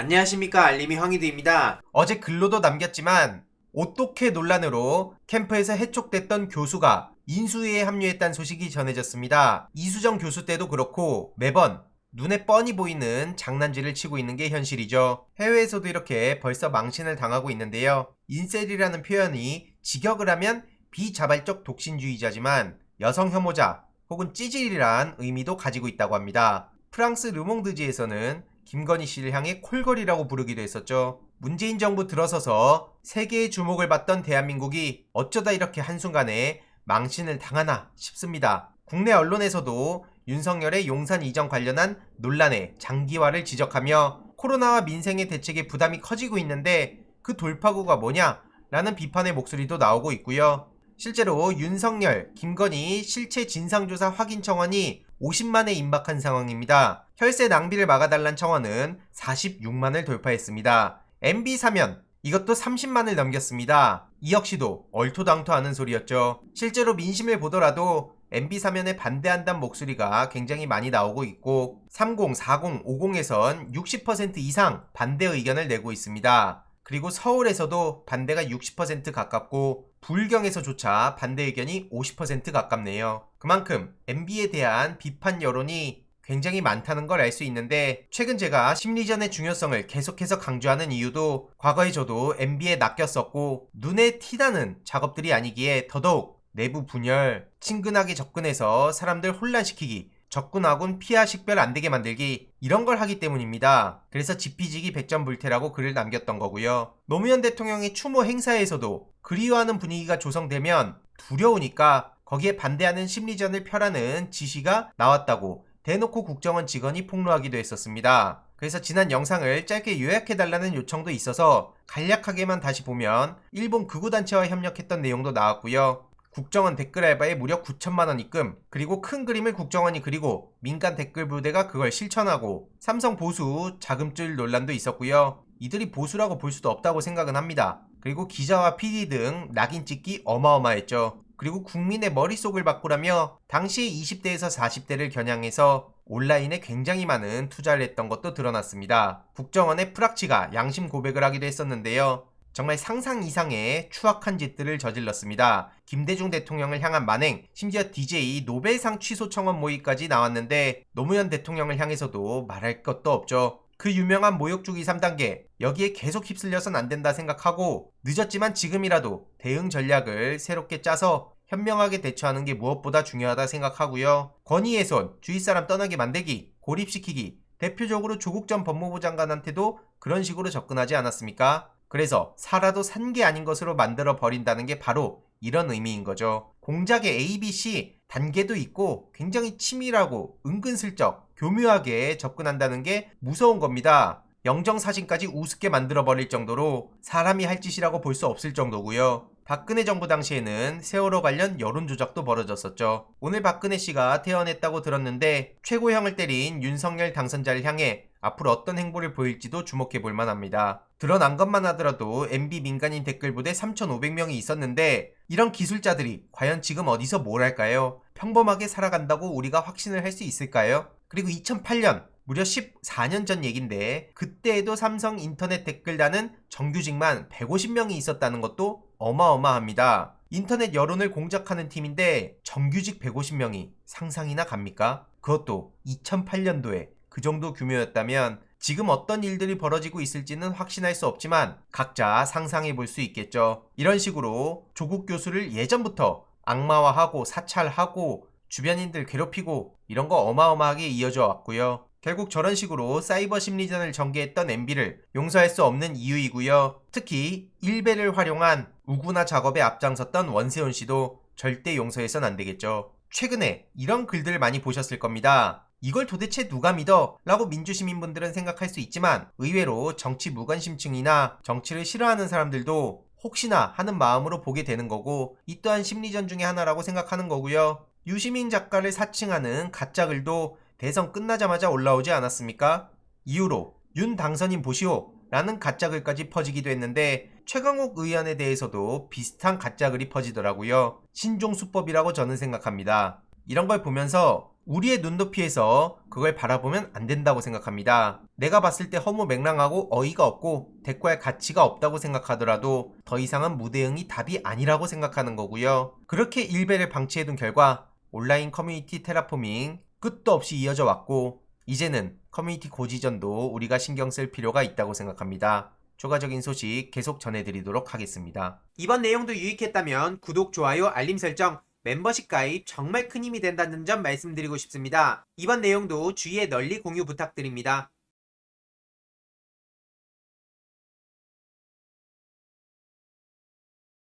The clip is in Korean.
안녕하십니까 알림이 황희두입니다. 어제 글로도 남겼지만 오똑해 논란으로 캠프에서 해촉됐던 교수가 인수위에 합류했다는 소식이 전해졌습니다. 이수정 교수 때도 그렇고 매번 눈에 뻔히 보이는 장난질을 치고 있는 게 현실이죠. 해외에서도 이렇게 벌써 망신을 당하고 있는데요. 인셀이라는 표현이 직역을 하면 비자발적 독신주의자지만 여성 혐오자 혹은 찌질이란 의미도 가지고 있다고 합니다. 프랑스 르몽드지에서는 김건희 씨를 향해 콜걸이라고 부르기도 했었죠. 문재인 정부 들어서서 세계의 주목을 받던 대한민국이 어쩌다 이렇게 한순간에 망신을 당하나 싶습니다. 국내 언론에서도 윤석열의 용산 이전 관련한 논란의 장기화를 지적하며 코로나와 민생의 대책에 부담이 커지고 있는데 그 돌파구가 뭐냐? 라는 비판의 목소리도 나오고 있고요. 실제로 윤석열, 김건희 실체 진상조사 확인 청원이 50만에 임박한 상황입니다. 혈세 낭비를 막아달란 청원은 46만을 돌파했습니다. MB 사면 이것도 30만을 넘겼습니다. 이 역시도 얼토당토하는 소리였죠. 실제로 민심을 보더라도 MB 사면에 반대한다는 목소리가 굉장히 많이 나오고 있고 30, 40, 50에선 60% 이상 반대 의견을 내고 있습니다. 그리고 서울에서도 반대가 60% 가깝고 불경에서조차 반대 의견이 50% 가깝네요. 그만큼 MB에 대한 비판 여론이 굉장히 많다는 걸 알 수 있는데 최근 제가 심리전의 중요성을 계속해서 강조하는 이유도 과거에 저도 MB에 낚였었고 눈에 티나는 작업들이 아니기에 더더욱 내부 분열, 친근하게 접근해서 사람들 혼란시키기, 적군하고는 피하 식별 안 되게 만들기 이런 걸 하기 때문입니다. 그래서 지피지기 백전불태라고 글을 남겼던 거고요. 노무현 대통령의 추모 행사에서도 그리워하는 분위기가 조성되면 두려우니까 거기에 반대하는 심리전을 펴라는 지시가 나왔다고 대놓고 국정원 직원이 폭로하기도 했었습니다. 그래서 지난 영상을 짧게 요약해달라는 요청도 있어서 간략하게만 다시 보면 일본 극우단체와 협력했던 내용도 나왔고요. 국정원 댓글 알바에 무려 9천만 원 입금, 그리고 큰 그림을 국정원이 그리고 민간 댓글 부대가 그걸 실천하고 삼성 보수 자금줄 논란도 있었고요. 이들이 보수라고 볼 수도 없다고 생각은 합니다. 그리고 기자와 PD 등 낙인 찍기 어마어마했죠. 그리고 국민의 머릿속을 바꾸라며 당시에 20대에서 40대를 겨냥해서 온라인에 굉장히 많은 투자를 했던 것도 드러났습니다. 국정원의 프락치가 양심 고백을 하기도 했었는데요. 정말 상상 이상의 추악한 짓들을 저질렀습니다. 김대중 대통령을 향한 만행, 심지어 DJ 노벨상 취소 청원 모의까지 나왔는데 노무현 대통령을 향해서도 말할 것도 없죠. 그 유명한 모욕주기 3단계 여기에 계속 휩쓸려선 안 된다 생각하고 늦었지만 지금이라도 대응 전략을 새롭게 짜서 현명하게 대처하는 게 무엇보다 중요하다 생각하고요. 권위훼손, 주위 사람 떠나게 만들기, 고립시키기 대표적으로 조국 전 법무부 장관한테도 그런 식으로 접근하지 않았습니까? 그래서 살아도 산 게 아닌 것으로 만들어 버린다는 게 바로 이런 의미인 거죠. 공작의 ABC 단계도 있고 굉장히 치밀하고 은근슬쩍 교묘하게 접근한다는 게 무서운 겁니다. 영정 사진까지 우습게 만들어 버릴 정도로 사람이 할 짓이라고 볼 수 없을 정도고요. 박근혜 정부 당시에는 세월호 관련 여론 조작도 벌어졌었죠. 오늘 박근혜 씨가 퇴원했다고 들었는데 최고형을 때린 윤석열 당선자를 향해 앞으로 어떤 행보를 보일지도 주목해 볼 만합니다. 드러난 것만 하더라도 MB 민간인 댓글 부대 3,500명이 있었는데 이런 기술자들이 과연 지금 어디서 뭘 할까요? 평범하게 살아간다고 우리가 확신을 할 수 있을까요? 그리고 2008년 무려 14년 전 얘긴데 그때에도 삼성 인터넷 댓글단은 정규직만 150명이 있었다는 것도 어마어마합니다. 인터넷 여론을 공작하는 팀인데 정규직 150명이 상상이나 갑니까? 그것도 2008년도에 그 정도 규모였다면 지금 어떤 일들이 벌어지고 있을지는 확신할 수 없지만 각자 상상해 볼 수 있겠죠. 이런 식으로 조국 교수를 예전부터 악마화하고 사찰하고 주변인들 괴롭히고 이런 거 어마어마하게 이어져 왔고요. 결국 저런 식으로 사이버 심리전을 전개했던 MB를 용서할 수 없는 이유이고요. 특히 일베를 활용한 우구나 작업에 앞장섰던 원세훈 씨도 절대 용서해선 안 되겠죠. 최근에 이런 글들을 많이 보셨을 겁니다. 이걸 도대체 누가 믿어? 라고 민주시민분들은 생각할 수 있지만 의외로 정치 무관심층이나 정치를 싫어하는 사람들도 혹시나 하는 마음으로 보게 되는 거고 이 또한 심리전 중의 하나라고 생각하는 거고요. 유시민 작가를 사칭하는 가짜 글도 대선 끝나자마자 올라오지 않았습니까? 이후로 윤 당선인 보시오 라는 가짜글까지 퍼지기도 했는데 최강욱 의원에 대해서도 비슷한 가짜글이 퍼지더라고요. 신종수법이라고 저는 생각합니다. 이런 걸 보면서 우리의 눈높이에서 그걸 바라보면 안 된다고 생각합니다. 내가 봤을 때 허무 맹랑하고 어이가 없고 대꾸할 가치가 없다고 생각하더라도 더 이상은 무대응이 답이 아니라고 생각하는 거고요. 그렇게 일배를 방치해둔 결과 온라인 커뮤니티 테라포밍 끝도 없이 이어져 왔고 이제는 커뮤니티 고지전도 우리가 신경 쓸 필요가 있다고 생각합니다. 추가적인 소식 계속 전해드리도록 하겠습니다. 이번 내용도 유익했다면 구독, 좋아요, 알림 설정, 멤버십 가입 정말 큰 힘이 된다는 점 말씀드리고 싶습니다. 이번 내용도 주위에 널리 공유 부탁드립니다.